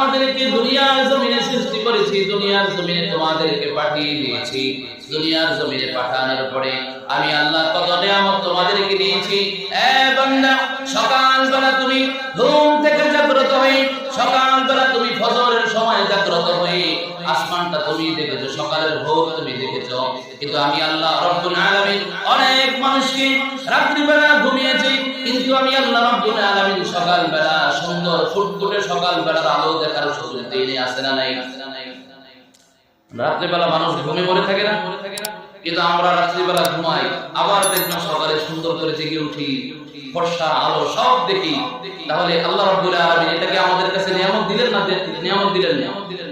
তোমাদেরকে দুনিয়ার জমিনে সৃষ্টি করেছি, দুনিয়ার জমিনে তোমাদেরকে পাঠিয়ে দিয়েছি। দুনিয়ার জমিনে পাঠানোর পরে আমি আল্লাহ কত আমার তোমাদেরকে দিয়েছি। এ বান্দা, সকালবেলা তুমি ঘুম থেকে জাগ্রত হয়ে কিন্তু রাত্রিবেলা মানুষ ঘুমিয়ে পড়ে থাকে না? কিন্তু আমরা রাত্রিবেলা ঘুমাই, আবার দেখবেন সকালে সুন্দর করে জেগে উঠি, ফর্সা আলো সব দেখি। তাহলে আল্লাহ রাব্বুল আলামিন এটাকে আমাদের কাছে নিয়ামত দিলেন না নিয়ামত দিলেন নিয়ামত দিলেন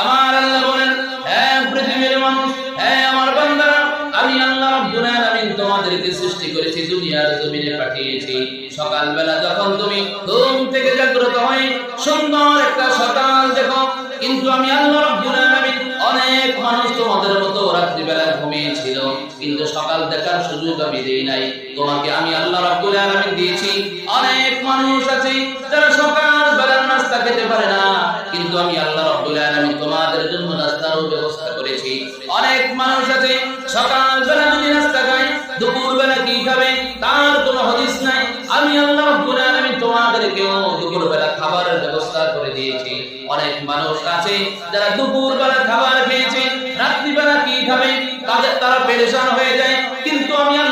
আমার আল্লাহ বলেন হ্যাঁ পৃথিবীর মানুষ হ্যাঁ আমার বান্দারা, আমি আল্লাহ রাব্বুল আলামিন তোমাদেরকে সৃষ্টি করেছি, দুনিয়ার জমিনে পাঠিয়েছি। সকালবেলা যখন তুমি ঘুম থেকে জাগ্রত হয়ে, সুন্দর একটা সকাল দেখো, কিন্তু আমি আল্লাহ রাব্বুল অনেক মানুষ তোমাদের মতো রাত্রিবেলা ঘুমিয়েছিল। কিন্তু সকাল দেখার সুযোগ আমি দেই নাই। তোমাকে আমি আল্লাহ রাব্বুল আলামিন দিয়েছি। অনেক মানুষ আছে রাব্বুল আলামিন তোমাদের জন্য নাস্তারও ব্যবস্থা করেছি। অনেক মানুষ আছে সকাল বেলা যদি নাস্তা খায় দুপুর বেলা কি খাবে, তার কোনো হদিস নাই। আমি আল্লাহ রাব্বুল আলামিন তোমাদেরকেও দুপুর বেলা খাবারের ব্যবস্থা করে দিয়েছি। অনেক মানুষ আছে, যারা দুপুর বেলা খাবার খেয়েছে রাত্রি বেলা কি খাবে, তাদের তারা পেরেশান হয়ে যায়। কিন্তু আমি আল্লাহ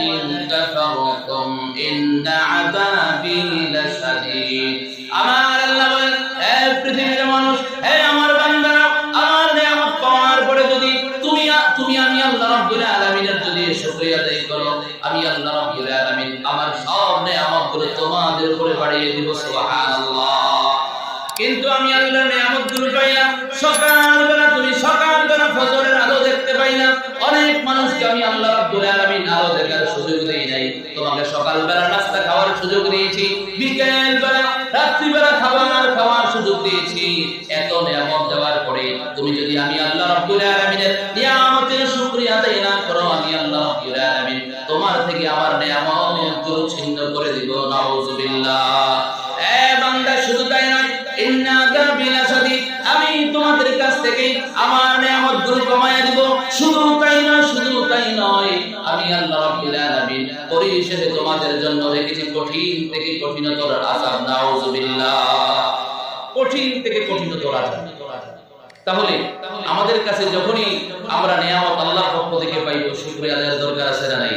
দিব কিন্তু আমি আল্লাহর নিয়ামতগুলো পাই না সকালবেলা তুমি সকালবেলা ফজরের আলো দেখতে পাইলাম অনেক মানুষকে আমি আল্লাহ রাব্বুল আলামিন আলো দেখার সুযোগ দেই নাই। তোমাকে সকালবেলা নাস্তা খাওয়ার সুযোগ দিয়েছি। বিকেল আমার নিয়ামত ছিন্ন করে দিব, নাউজুবিল্লাহ। এ বান্দা, শুধু তাই নয় আমি তোমাদের কাছ থেকে আমার কমায়া দিব। শুধু তাই নয়, শুধু তাই নয়, আমি আল্লাহ রাব্বুল আলামিন পরিশেষে তোমাদের জন্য রেখেছি কঠিন থেকে কঠিনতর আযাব, নাউজুবিল্লাহ। কঠিন থেকে কঠিনতর আযাব। তাহলে আমাদের কাছে যখনই আমরা নিয়ামত আল্লাহর পক্ষ থেকে পাইব, শুকরিয়া আদায়ের দরকার আছে না নাই?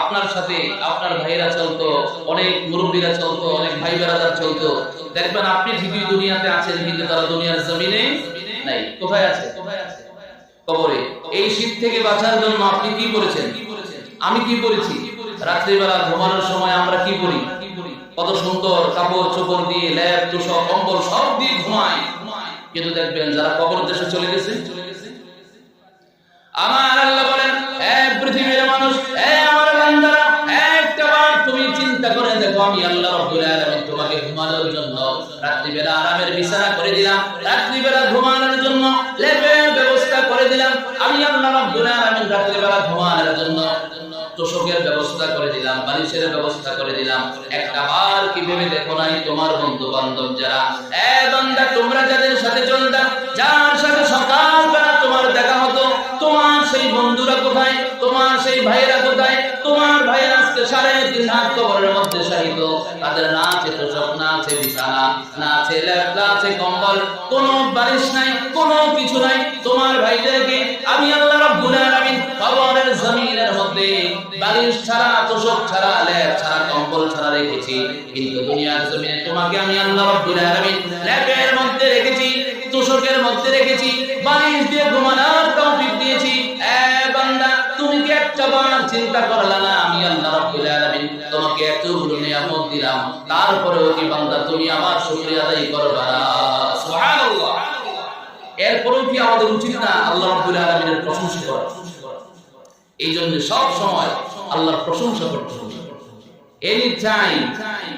আপনার সাথে আপনার ভাইরা চলতো, অনেক মুরব্বীরা চলতো, অনেক ভাই বেড়াদার চলতো। দেখবেন আপনি ঠিকই দুনিয়াতে আছেন, কিন্তু তারা দুনিয়ার জমিনে নাই। কোথায় আছে? কবরে। এই শীত থেকে বাঁচার জন্য আপনি কি করেছেন? আমি কি করেছি? রাত্রিবেলা ঘুমানোর সময় আমরা কি করি? কত সুন্দর কাপড় চোপড় দিয়ে, ল্যাব তোষক কম্বল সব দিয়ে ঘুমাই। কিন্তু দেখবেন যারা কবর দেশে চলে গেছে। আমার আল্লাহ বলেন, এ পৃথিবীর মানুষ চিন্তা করে দেখো, আমি আল্লাহ রাব্বুল আলামিন তোমাকে ঘুমানোর জন্য রাত্রিবেলা আরামের বিছানা করে দিলাম। রাত্রিবেলা ঘুমানোর জন্য লেপের ব্যবস্থা করে দিলাম। আমি আল্লাহ রাব্বুল আলামিন রাত্রিবেলা ঘুমানোর জন্য তোষকের ব্যবস্থা করে দিলাম, বালিশের ব্যবস্থা করে দিলাম। একটা বার কি ভেবে দেখো নাই তোমার বন্ধু বান্ধব যারা? এ বান্দা, তোমরা যাদের সাথে চলতা, যার সাথে সকালবেলা তোমার দেখা হতো, তোমার সেই বন্ধুরা কোথায়? তোমার সেই ভাইয়েরা কোথায়? তোমার ভাইয়েরা সাড়ে তিন হাত কবরের মধ্যে শাহিত তাদের না আছে তোষক, না আছে বিছানা, না আছে ল্যাপ না আছে কম্বল, কোনো বালিশ নাই, কোনো কিছু নাই। তোমার ভাইদেরকে আমি আল্লাহ রাব্বুল আলামিন কবরের জমিনের মধ্যে বালিশ ছাড়া, তোষক ছাড়া ল্যাপ ছাড়া, কম্বল ছাড়া রেখেছি। কিন্তু দুনিয়ার জমিনে তোমাকে আমি আল্লাহ রাব্বুল আলামিন ল্যাপের মধ্যে রেখেছি, তোষকের মধ্যে রেখেছি, বালিশ দিয়ে ঘুমানোর চিন্তা করলা না, আমি আল্লাহ নিয়ামত দিলাম। বান্দা, তুমি আমার আদায় করবা এরপরেও কি আমাদের উচিত না আল্লাহ প্রশংসা করা? এই জন্য সব সময় আল্লাহর প্রশংসা করতে এনি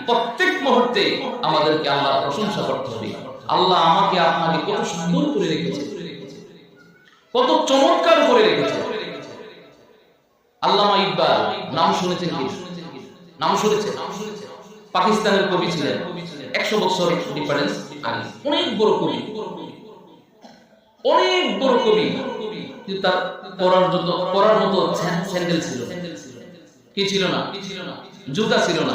প্রত্যেক মুহূর্তে আমাদেরকে আল্লাহর প্রশংসা করতে হবে। আল্লাহ আমাকে আপনাকে কত সুন্দর করে রেখেছে। কত চমৎকার করে রেখেছে। আল্লামা ইকবাল নাম শুনেছেন কি? নাম শুনেছেন? পাকিস্তানের কবি ছিলেন। একশো বছর ডিফারেন্স আগে। অনেক বড় কবি। অনেক বড় কবি। তার পড়ার পড়ার মতো স্যান্ডেল ছিল কি ছিল না? জুতা ছিল না।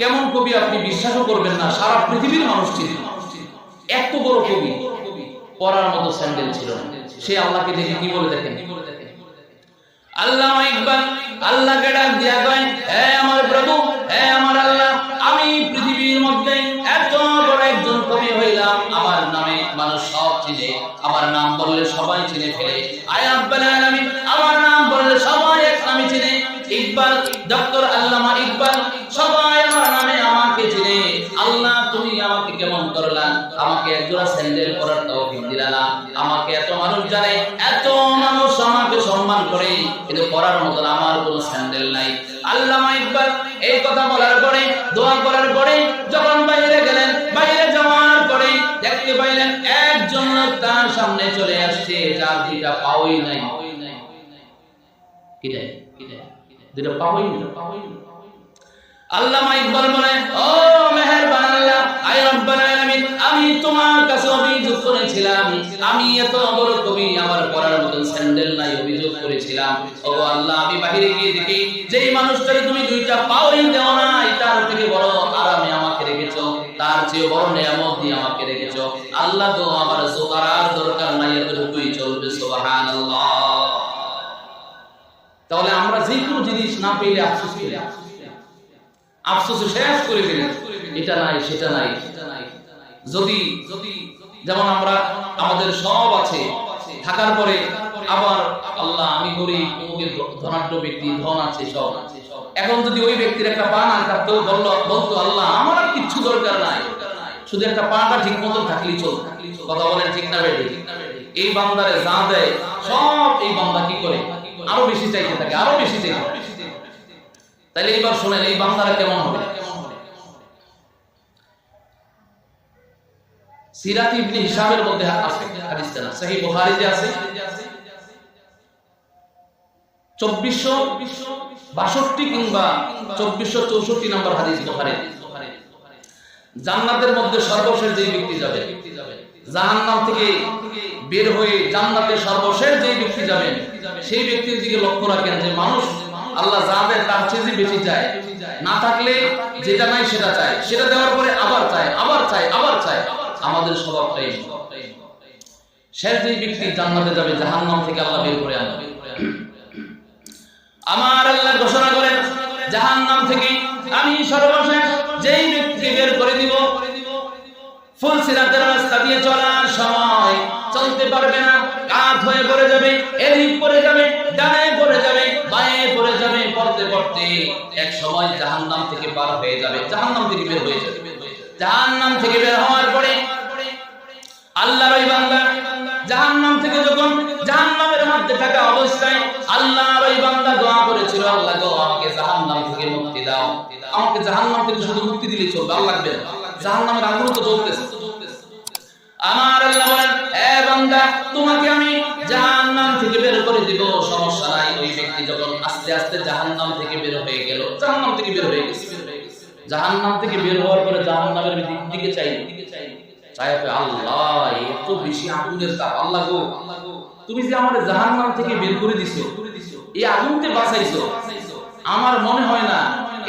কেমন কবি আপনি বিশ্বাসও করবেন না, সারা পৃথিবীর মানুষ ছিল। এত বড় কবি। পড়ার মতো স্যান্ডেল ছিল সে আল্লাহকে দেখে কি বলে দেখেন? আল্লাহ ইকবাল দিয়া কয় হে আমার প্রভু হে আমার আল্লাহ, আমি পৃথিবীর মধ্যে এত বড় একজন কবি হইলাম, আমার নামে মানুষ সব চিনে, আমার নাম বললে সবাই চিনে ফেলে। আয় আব্বাল আমার নাম বললে সবাই এক নামে চিনে। ইকবাল, ডক্টর আল্লামা ইকবাল, সবাই আমার নামে আমাকে চিনে। আল্লাহ, তুমি আমাকে কেমন করলা? আমাকে একজোড়া স্যান্ডেল পরার তৌফিক আমাকে এত মানুষ জানে, এত সম্মান করে কিন্তু পড়ার মতন আমার কোনো স্যান্ডেল নাই। আল্লামা ইকবাল এই কথা বলার পরে, দোয়া করার পরে, যখন বাইরে গেলেন, বাইরে যাওয়ার পরে দেখতে পাইলেন একজন লোক তার সামনে চলে আসছে, যার দুইটা পাওই নাই। কি দেয়? কি দেয়? দুইটা পাওই না আল্লামা ইকবাল বলে, ও মেহেরবান আল্লাহ, আয় রব্বাল আলামিন, আমি তোমার কাছে অভিযোগ করেছিলাম। আমি এত বড় কবি, আমার পরার মতন স্যান্ডেল নাই, অভিযোগ করেছিলাম। ও আল্লাহ, আমি বাহিরে গিয়ে দেখি, যেই মানুষটাকে তুমি দুইটা পাওই দেও নাই, তার থেকে বড় আরামে আমাকে রেখেছো, তার চেয়ে বড় নিয়ামত দিয়ে আমাকে রেখেছো। আল্লাহ তো আমার জোকারার দরকার নাই, এতটুকুই চলবে, সুবহানাল্লাহ। তাহলে আমরা যে কোনো জিনিস না পেলে আফসোস করি। আফসোস শেষ করে দিলেন। এটা নাই সেটা নাই। যদি যদি যেমন আমরা আমাদের সব আছে থাকার পরে আবার আল্লাহ আমি করি অমুকের ধনাঢ্য ব্যক্তি ধন আছে সব। এখন যদি ওই ব্যক্তির একটা পা না থাকতো বলল বলতো আল্লাহ আমার আর কিচ্ছু দরকার নাই। শুধু একটা পাটা ঠিক মতো থাকলেই চল কথা বলেন ঠিক না বেড়ে এই বান্দারে যা দেয় সব এই বান্দা কি করে? আরও বেশি চাইতে থাকে আরও বেশি চাইতে থাকে। তাইলে এইবার শুনেন, এই বান্দারা কেমন হবে? সিরাত ইবনে মধ্যে আছে হাদিসটা না? বুখারীতে আছে। 2462 কিংবা 2464 নম্বর হাদিস জান্নাতের মধ্যে সর্বশেষ যে ব্যক্তি যাবে, জাহান্নাম থেকে বের হয়ে জান্নাতে সর্বশেষ যে ব্যক্তি যাবেন সেই ব্যক্তির দিকে লক্ষ্য রাখেন যে মানুষ আল্লাহ যা দেয় তার চেয়ে বেশি চায়। না থাকলে যেটা নাই সেটা চায়। সেটা দেওয়ার পরে আবার চায় আবার চায় আবার চায়। আমাদের স্বভাবটাই শেষ যে ব্যক্তি জান্নাতে যাবে, জাহান্নাম থেকে আল্লাহ বের করে আনবে। আমার আল্লাহ ঘোষণা করেন, জাহান্নাম থেকে আমি সর্বশেষ যেই ব্যক্তিকে বের করে দিব, ফুল সিরাতের রাস্তা দিয়ে চলার সময় চলতে পারবে না, কাত হয়ে পড়ে যাবে, এদিক পড়ে যাবে, ডানে সময় জাহান্নাম থেকে পার হয়ে যাবে, জাহান্নাম থেকে বের হয়ে যাবে। জাহান্নাম থেকে বের হওয়ার পরে আল্লাহর ওই বান্দা জাহান্নাম থেকে যখন জাহান্নামের মধ্যে থাকা অবস্থায় আল্লাহর ওই বান্দা দোয়া করেছিল, আল্লাহ গো, আমাকে জাহান্নাম থেকে মুক্তি দাও। আমাকে জাহান্নাম থেকে শুধু মুক্তি দিলেই চলবে, আল্লাহ লাগবে না। জাহান্নামের আগুন তো জ্বলতেছে। আমার আল্লাহ বলেন, এ বান্দা, তোমাকে আমি জাহান্নাম থেকে বের করে দিব, সমস্যা ব্যক্তি যখন আস্তে আস্তে জাহান্নাম থেকে বের হয়ে গেল, জাহান্নাম থেকে বের হয়ে গেছে। জাহান্নাম থেকে বের হওয়ার পরে জাহান্নামের দিকে চাই। চাই আল্লাহ, এত বেশি আগুনের তাপ। আল্লাহ গো, তুমি যে আমার জাহান্নাম থেকে বের করে দিছো, এই আগুনতে বাঁচাইছো, আমার মনে হয় না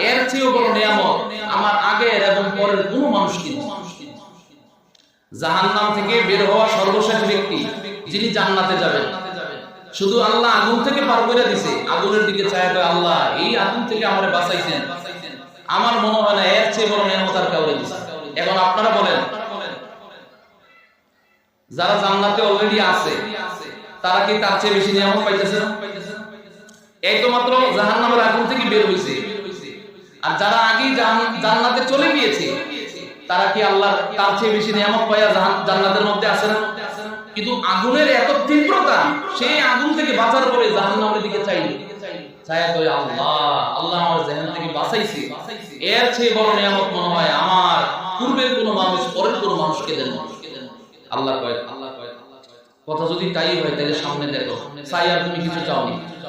এর চেয়েও বড় নিয়ামত আমার আগের এবং পরের কোনো মানুষ কিন্তু জাহান্নাম থেকে বের হওয়া সর্বশেষ ব্যক্তি, যিনি জান্নাতে যাবেন। শুধু আল্লাহ আগুন থেকে পার করে দিছে। আগুনের দিকে চায় আল্লাহ, এই আগুন থেকে আমারে বাঁচাইছেন। আমার মনে হয় না এর চেয়ে বড় নিয়ামত কাউরে দিছে। এখন আপনারা বলেন, যারা জান্নাতে অলরেডি আছে, তারা কি তার চেয়ে বেশি নিয়ামত পাইতেছে? এই তো মাত্র জাহান্নামের আগুন থেকে বের হইছে। আর যারা আগেই জান্নাতে চলে গিয়েছে, তারা কি আল্লাহ তার চেয়ে বেশি নিয়ামত পাইয়া জান্নাতের মধ্যে আছে না? কিন্তু আগুনের এত তীব্রতা, সেই আগুন থেকে বাঁচার পরে জাহান্নামের দিকে চাইল। জেহেন তুমি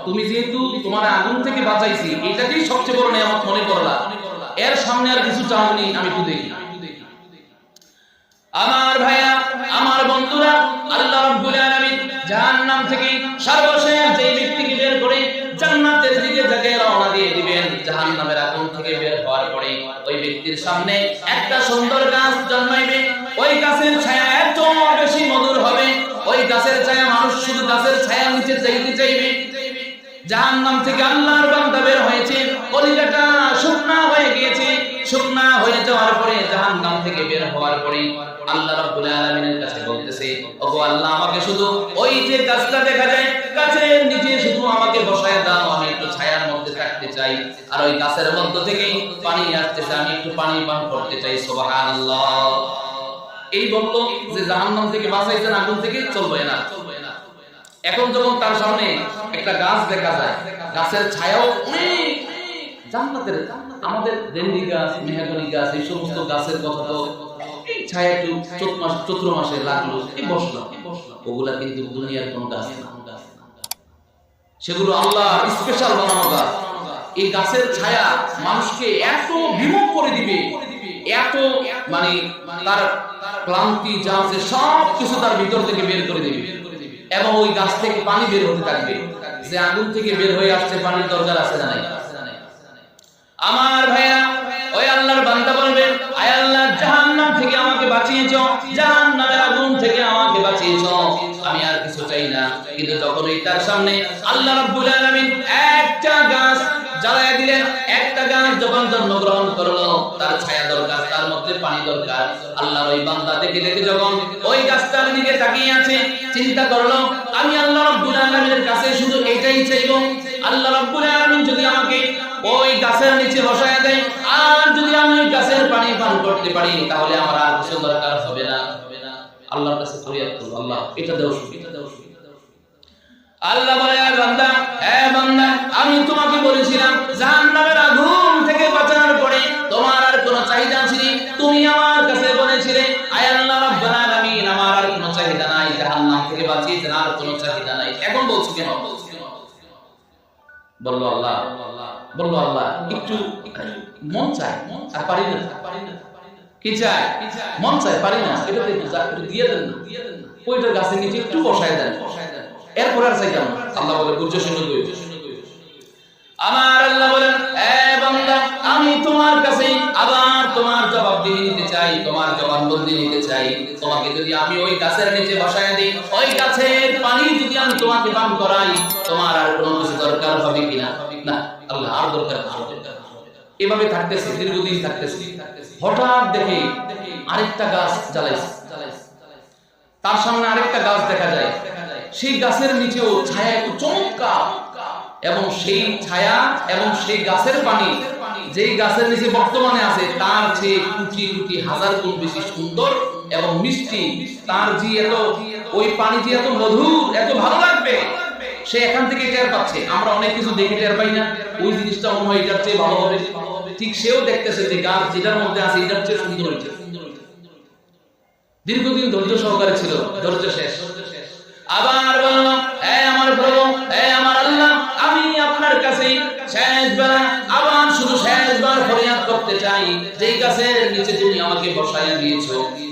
তুমি যেহেতু তোমার আগুন থেকে বাঁচাইছি, এটাকেই সবচেয়ে বড় নিয়ামত মনে করলা। এর সামনে আর কিছু চাওনি, আমি একটু দেখি। আমার ভাইয়া বন্ধুরা, আল্লাহ রাব্বুল আলামিন জাহান্নাম থেকে সর্বশেষ যে ব্যক্তিকে বের করে জান্নাতের দিকে যাকে রওনা দিয়ে দিবেন, জাহান্নামের আগুন থেকে বের হওয়ার পরে ওই ব্যক্তির সামনে একটা সুন্দর গাছ জন্মাইবে। ওই গাছের ছায়া এত বেশি মধুর হবে, ওই গাছের ছায়া মানুষ শুধু গাছের ছায়া নিচে চাইতে চাইবে জাহান্নাম থেকে আল্লাহর বান্দা বের হয়েছে। কলিজাটা শুকনা হয়ে গিয়েছে। শুকনা হয়ে যাওয়ার পরে, জাহান্নাম থেকে বের হওয়ার পরে আল্লাহ রাব্বুল আলামিনের কাছে বলতেছে, ওগো আল্লাহ, আমাকে শুধু ওই যে গাছটা দেখা যায়, গাছের নিচে শুধু আমাকে বসায় দাও, আমি একটু ছায়ার মধ্যে থাকতে চাই। আর ওই গাছের মধ্য থেকে পানি আসতেছে, আমি একটু পানি পান করতে চাই, সুবহানাল্লাহ। এই বলতো যে জাহান্নাম থেকে বাঁচাইছেন আগুন থেকে চলবে না। এখন যখন তার সামনে একটা গাছ দেখা যায়, গাছের ছায়াও অনেক জান্নাতের আমাদের দেন্ডি গাছ, মেহাগনি গাছ, এই সমস্ত গাছের কথা তো ছায়া একটু মাস মাসে লাগল, এই ওগুলা কিন্তু দুনিয়ার কোন গাছ না। সেগুলো আল্লাহ স্পেশাল বানানো গাছ। এই গাছের ছায়া মানুষকে এত বিমুখ করে দিবে, এত মানে তার ক্লান্তি, যা আছে সব কিছু তার ভিতর থেকে বের করে দিবে। এবং ওই গাছ থেকে পানি বের হতে থাকবে। যে আগুন থেকে বের হয়ে আসছে, পানির দরকার আছে না আমার ভাইয়া, ওই আল্লাহর বান্দা বলবেন আয় আল্লাহ, জাহান্নাম থেকে আমাকে বাঁচিয়েছো, জাহান্নামের আগুন থেকে আমাকে বাঁচিয়েছো। আমি আর কিছু চাই না। কিন্তু যখন এই তার সামনে আল্লাহ রাব্বুল আলামিন একটা গাছ জ্বালায় দিলেন, একটা গাছ যখন জন্মগ্রহণ করল, তার ছায়া দরকার, তার মধ্যে পানি দরকার। আল্লাহর ওই বান্দা দেখে দেখে যখন ওই গাছটার দিকে তাকিয়ে আছে, চিন্তা করল, আমি আল্লাহ রাব্বুল আলামিনের কাছে শুধু এটাই চাইব। আল্লাহ রাব্বুল আলামিন যদি আমাকে ওই গাছের নিচে বসায় দেয়, আর যদি আমি ওই গাছের পানি পান করতে পারি, তাহলে আমার আর কিছু দরকার হবে না। আল্লাহর কাছে ফরিয়াদ করব, আল্লাহ, এটা দাও এটা দাও আল্লাহ বলে আর বান্দা আমি তোমাকে বলেছিলাম, জাহান্নামের আগুন থেকে বাঁচানোর পরে তোমার আর কোনো চাহিদা ছিল? তুমি আমার কাছে বলেছিলে, আয় আল্লাহ রাব্বুল আলামিন, আমার আর কোনো চাহিদা নাই, জাহান্নাম থেকে বাঁচিয়েছেন আর কোনো চাহিদা নাই। এখন বলছো কেন? বলল আল্লাহ বলল আল্লাহ, একটু মন চায় আর পারি না। কি চায়? মন চায়, পারি না, এটা একটু দিয়ে দেন ওইটার নিচে একটু বসায় দেন। এরপর আর। আল্লাহ বলে শুনে গই আমার আল্লাহ বলেন আমি তোমার কাছে আবার তোমার নিতে চাই, তোমার জবানবন্দি নিতে চাই। তোমাকে যদি আমি ওই গাছের নিচে বসায় দিই, ওই গাছের পানি যদি আমি তোমাকে পান করাই, তোমার আর কোনো কিছু দরকার হবে কিনা না? আল্লাহ আর দরকার। এভাবে দীর্ঘদিন হঠাৎ দেখে আরেকটা গাছ জ্বালাইছে। তার সামনে আরেকটা গাছ দেখা যায়। সেই গাছের নিচেও ছায়া একটু চমৎকার। এবং সেই ছায়া এবং সেই গাছের পানি, যেই গাছের নিচে বর্তমানে আছে, তার চেয়ে কোটি কোটি হাজার গুণ বেশি সুন্দর এবং মিষ্টি। তার যে এত, ওই পানি যে এত মধুর, এত ভালো লাগবে, সে এখান থেকে টের পাচ্ছে। আমরা অনেক কিছু দেখে টের পাই না। ওই জিনিসটা মনে হয় এটার চেয়ে ভালো হবে। ঠিক সেও দেখতেছে যে গাছ যেটার মধ্যে আছে, এটার চেয়ে সুন্দর হয়েছে। দীর্ঘদিন ধৈর্য সহকারে ছিল, ধৈর্য শেষ। আবার বলল হে আমার প্রভু হে আমার কাছে শেষবার, আবার শুধু শেষবার ফরিয়াদ করতে চাই। যেই গাছের নিচে তুমি আমাকে বসাইয়া দিয়েছ,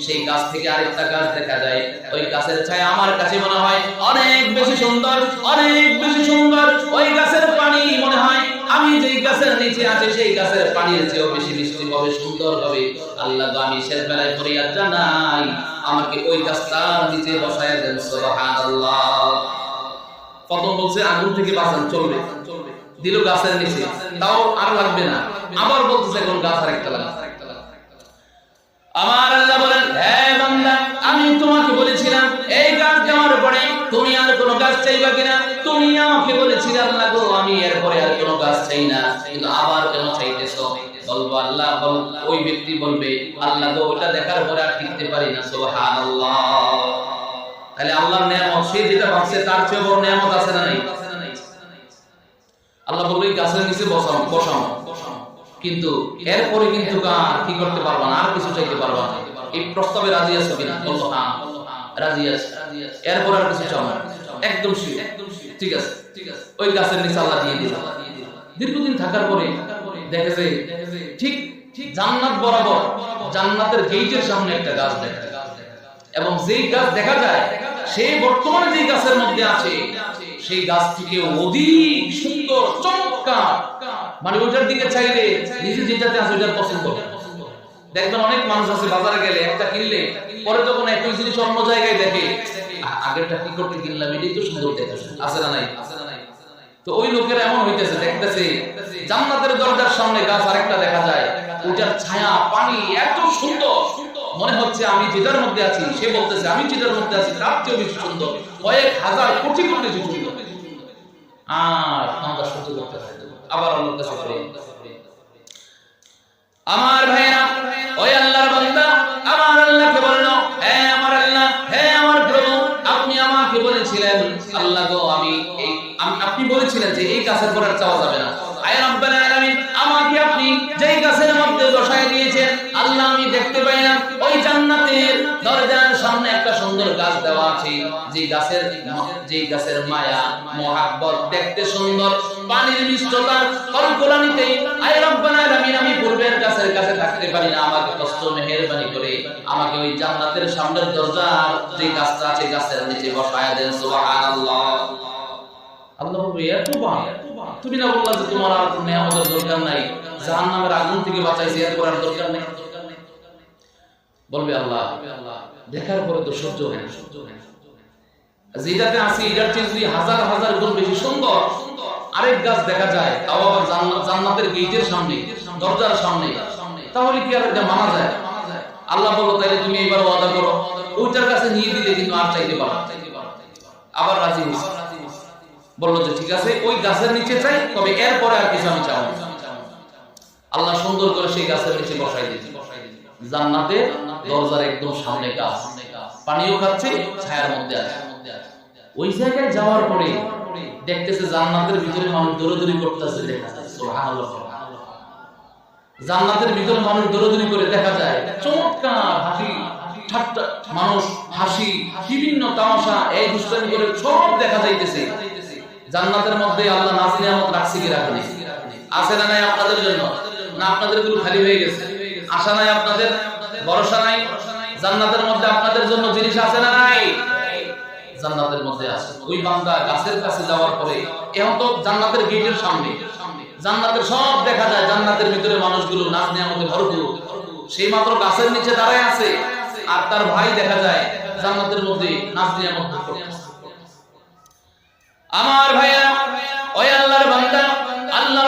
সেই গাছ থেকে আরেকটা গাছ দেখা যায়। ওই গাছের ছায়া আমার কাছে মনে হয় অনেক বেশি সুন্দর, অনেক বেশি সুন্দর। ওই গাছের পানি মনে হয় আমি যেই গাছের নিচে আছে, সেই গাছের পানির চেয়েও বেশি মিষ্টি হবে সুন্দর হবে আল্লাহ তো আমি শেষ বেলায় ফরিয়াদ জানাই, আমাকে ওই গাছটার নিচে বসায় দেন, সুবহানাল্লাহ। প্রথম বলছে আগুন থেকে বাঁচান, চলবে। দিল গাছের নিচে। তাও আর লাগবে না। আবার বলতেছে, এখন গাছ আরেকটা লাগবে। আমার আল্লাহ বলেন, হে বান্দা, আমি তোমাকে বলেছিলাম, এই গাছ দেওয়ার পরে তুমি আর কোনো গাছ চাইবা কিনা? তুমি আমাকে বলেছিলে আল্লাহ গো, আমি এরপরে আর কোনো গাছ চাই না। কিন্তু আবার কেন চাইতেছো? বলব, আল্লাহ, বল, ওই ব্যক্তি বলবে, আল্লাহ গো, ওটা দেখার পরে আর টিকতে পারি না, সুবহানাল্লাহ। তাহলে আল্লাহর নিয়ামত, সে যেটা ভাবছে তার চেয়ে বড় নিয়ামত আছে না নাই? আল্লাহ বলল গাছের নিচে বসাও বসাও। কিন্তু এরপরে কিন্তু আর কি করতে পারবা না, আর কিছু চাইতে পারবা না। এই প্রস্তাবে রাজি আছে কিনা? বলল হ্যাঁ রাজি আছে। এরপর আর কিছু চাও না। একদম শিওর। ঠিক আছে। ঠিক আছে ওই গাছের নিচে আল্লাহ দিয়ে দিল। দীর্ঘদিন থাকার পরে দেখে যে ঠিক ঠিক জান্নাত বরাবর জান্নাতের গেটের সামনে একটা গাছ দেখা। এবং যেই গাছ দেখা যায় সেই বর্তমানে যেই গাছের মধ্যে আছে সেই গাছ থেকে অধিক সুন্দর, চমৎকার। মানে ওইটার দিকে চাইলে নিজে যেটাতে আছে ওইটার পছন্দ দেখবেন অনেক মানুষ আছে বাজারে গেলে একটা কিনলে, পরে যখন একই জিনিস অন্য জায়গায় দেখে আগেরটা কি করতে কিনলাম? এটাই তো সুন্দর নাই আছে না নাই? তো ওই লোকেরা এমন হইতেছে, দেখতেছে জান্নাতের দরজার সামনে গাছ আরেকটা দেখা যায়। ওইটার ছায়া, পানি এত সুন্দর। মনে হচ্ছে আমি যেটার মধ্যে আছি, সে বলতেছে, আমি যেটার মধ্যে আছি, তার চেয়ে বেশি সুন্দর। কয়েক হাজার কোটি কোটি সুন্দর। আর আমরা সহ্য করতে পারি আবার আল্লাহর কাছে ফিরে। আমার ভাইরা ওই আল্লাহর বান্দা আমার আল্লাহকে বলল হে আমার আল্লাহ হে আমার প্রভু আপনি আমাকে বলেছিলেন আল্লাহ গো আমি এই আপনি বলেছিলেন যে এই গাছের পর চাওয়া যাবে না। আয় রব্বানা আলামিন আমাকে আপনি যেই গাছের মধ্যে বসায় দিয়েছেন আল্লাহ আমি দেখতে পাই না। ওই জান্নাতের দরজার সামনে সুন্দর গাছ দেওয়া আছে যে গাছের যে গাছের মায়া, মহাব্বত, দেখতে সুন্দর, পানির মিষ্টতা কলকলানিতে আয় রব্বানা আলামিন, আমি পূর্বের গাছের কাছে থাকতে পারি না, আমাকে কষ্ট, মেহেরবানি করে, আমাকে ওই জান্নাতের সামনের দরজার যে গাছটা আছে, গাছের নিচে বসায় দেন, সুবহানাল্লাহ। আল্লাহ এত তুমি না বললা যে তোমার আর নিয়ামতের দরকার নাই, জাহান্নামের আগুন থেকে বাঁচাইছে, এত করার দরকার নেই। বলবে আল্লাহ। দেখার পরে তো সহ্য হয় না, সহ্য হয় যেটাতে এটার চেয়ে যদি হাজার হাজার গুণ বেশি সুন্দর, আরেক গাছ দেখা যায়, তাও আবার জান্নাতের গেটের সামনে, দরজার সামনে। তাহলে কি আর এটা মানা যায়? আল্লাহ তাইলে তুমি এবার ওয়াদা করো। ওইটার কাছে নিয়ে দিলে কিন্তু আর চাইতে পারো আবার রাজি হয়েছে। বলল যে, ঠিক আছে, ওই গাছের নিচে চাই, তবে এরপরে আর কিছু আমি না। আল্লাহ সুন্দর করে সেই গাছের নিচে বসাই দিয়েছে জান্নাতে দরজার একদম সামনে গাছ। পানিও খাচ্ছে, ছায়ার মধ্যে আছে। ওই জায়গায় যাওয়ার পরে দেখতেছে জান্নাতের ভিতরে মানুষ দৌড়াদৌড়ি করতেছে জান্নাতের ভিতরে মানুষ দৌড়াদৌড়ি করে দেখা যায়, চমৎকার হাসি মানুষ হাসি, বিভিন্ন তামাশা, এই দুষ্টামি করে সব দেখা যাইতেছে। জান্নাতের মধ্যে আল্লাহ কি রাখেনি? আছে না নাই আপনাদের জন্য? না, আপনাদেরগুলো খালি হয়ে গেছে। আশা নাই আপনাদের? ভরসা নাই? জান্নাতের মধ্যে আপনাদের জন্য জিনিস আছে না নাই? জান্নাতের মধ্যে আছে। ওই বান্দা গাছের কাছে যাওয়ার পরে এখন তো জান্নাতের গেটের সামনে। জান্নাতের সব দেখা যায়। জান্নাতের ভিতরে মানুষগুলো নাচ নিয়ামতে ভরপুর। সেই মাত্র গাছের নিচে দাঁড়ায় আছে। আর তার ভাই দেখা যায় জান্নাতের মধ্যে নাচ নিয়ামত। আমার ভাইয়া, ওই আল্লাহর বান্দা আল্লাহ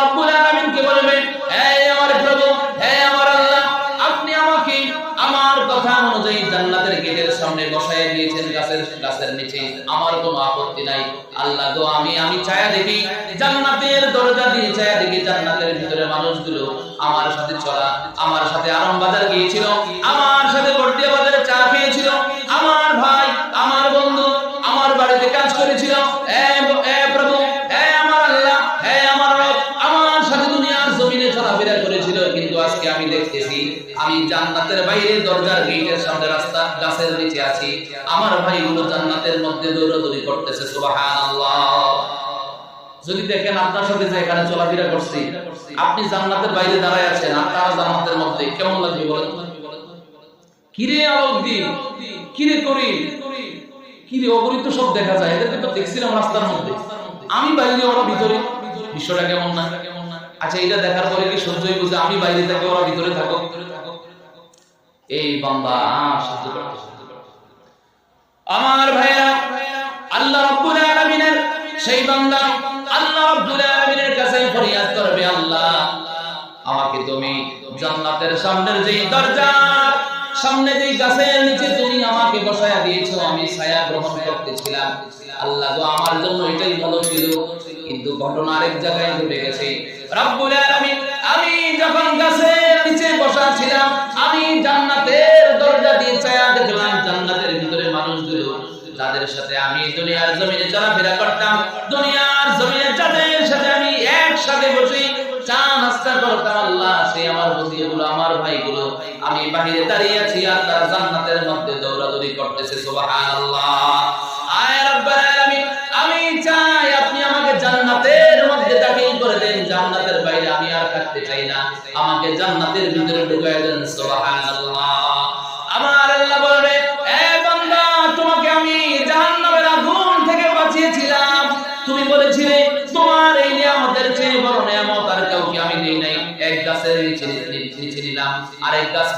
দিয়েছেন গাছের গাছের নিচে আমার কোনো আপত্তি নাই। আল্লাহ তো আমি আমি চায়া দেখি, জান্নাতের দরজা দিয়ে চায়া দেখি জান্নাতের ভিতরে মানুষগুলো আমার সাথে চলা, আমার সাথে আরামবাজার গিয়েছিল, আমার সাথে বর্দিয়া বাইরে দরজার গেটের সামনে রাস্তা, গাছের নিচে আছি। আমার জান্নাতের মধ্যে দৌড়াদৌড়ি করতেছে যদি দেখেন আপনার সাথে যে এখানে চলাফেরা করছি, আপনি জান্নাতের বাইরে দাঁড়ায় আছেন জান্নাতের মধ্যে, কেমন লাগবে বলেন? কিরে কিরে করি কিরে সব দেখা যায়, এদেরকে তো দেখছিলাম রাস্তার মধ্যে। আমি বাইরে, ওরা ভিতরে। বিষয়টা কেমন না? আচ্ছা এটা দেখার পরে কি সহ্যই বুঝে, আমি বাইরে থাকি, ওরা ভিতরে থাকো এই বান্দা করতে সহ্য করতে। আমার ভাইরা আল্লাহ রাব্বুল আলামিনের সেই বান্দা, আল্লাহ রাব্বুল আলামিনের কাছে ফরিয়াদ করবে, আল্লাহ, আমাকে তুমি জান্নাতের সামনের যেই দরজা সামনে যেই গাছের নিচে তুমি আমাকে বসায়া দিয়েছ, আমি ছায়া গ্রহণ করতেছিলাম আল্লাহ গো আমার জন্য এটাই ভালো ছিল কিন্তু ঘটনা আরেক জায়গায় ঘটে গেছে। রব্বুল আলামিন, আমি যখন গাছের নিচে বসা ছিলাম, আমি জান্নাতের দরজা দিয়ে ছায়া দেখলাম, জান্নাতের ভিতরে মানুষগুলো, যাদের সাথে আমি দুনিয়ার জমিনে চলাফেরা করতাম, দুনিয়ার জমিনে যাদের সাথে আমি একসাথে বসে চা নাস্তা করতাম, আল্লাহ, সে আমার বন্ধুগুলো আমার ভাইগুলো, আমি বাহিরে দাঁড়িয়ে আছি আর তারা জান্নাতের মধ্যে দৌড়াদৌড়ি করতেছে, সুবহানাল্লাহ। আমাকে জান্নাতের ভিতরে ঢুকায় দেন সুবহানাল্লাহ।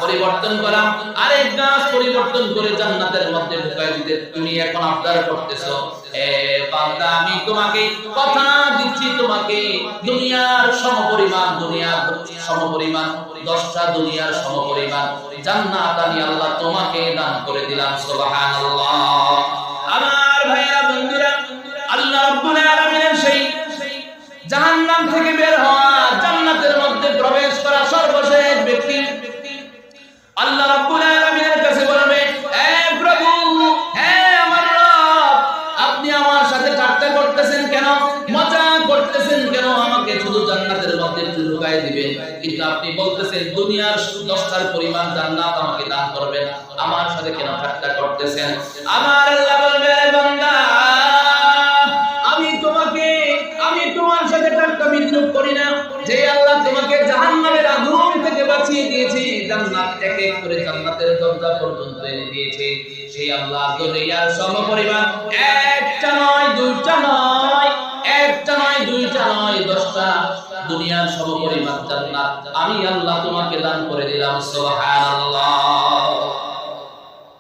পরিবর্তন করলাম। আরেক গাছ পরিবর্তন করে জান্নাতের মধ্যে ঢুকাই দিতে তুমি এখন আবদার করতেছো। এ বান্দা, আমি তোমাকে কথা দিচ্ছি, তোমাকে দুনিয়ার সমপরিমাণ দুনিয়ার সমপরিমাণ, দশটা দুনিয়ার সমপরিমাণ জান্নাত আমি আল্লাহ তোমাকে দান করে দিলাম, সুবহানাল্লাহ। আমার ভাইরা বন্ধুরা, আল্লাহ রাব্বুল আলামিনের সেই জাহান্নাম থেকে বের হওয়া জান্নাতের মধ্যে প্রবেশ করা আল্লাহ রাব্বুল আলামিনের কাছে বলবে হে প্রভু, হে আমার রব, আপনি আমার সাথে ঠাট্টা করতেছেন কেন? মজা করতেছেন কেন? আমাকে শুধু জান্নাতের মধ্যে ঢুকায় দিবেন। কিন্তু আপনি বলতেছেন, দুনিয়ার দশটার পরিমাণ জান্নাত আমাকে দান করবেন। আমার সাথে কেন ঠাট্টা করতেছেন? আমার জান্নাতের দরজা পর্যন্ত এনে দিয়েছে। সেই আল্লাহ দুনিয়ার সমপরিমাণ একটা নয়, দুইটা নয়, একটা নয়, দুইটা নয়, দশটা। দুনিয়ার সমপরিমাণ জান্নাত। আমি আল্লাহ তোমাকে দান করে দিলাম, সুবহানাল্লাহ।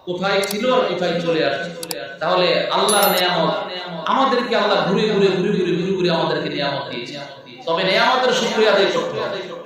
কোথায় ছিল আর কোথায় চলে আসছে? তাহলে আল্লাহর নিয়ামত, আমাদেরকে আল্লাহ ঘুরে ঘুরে ঘুরে ঘুরে ঘুরে ঘুরে আমাদেরকে নিয়ামত দিয়েছে। তবে নিয়ামতের শুকরিয়া আদায় করতে হবে।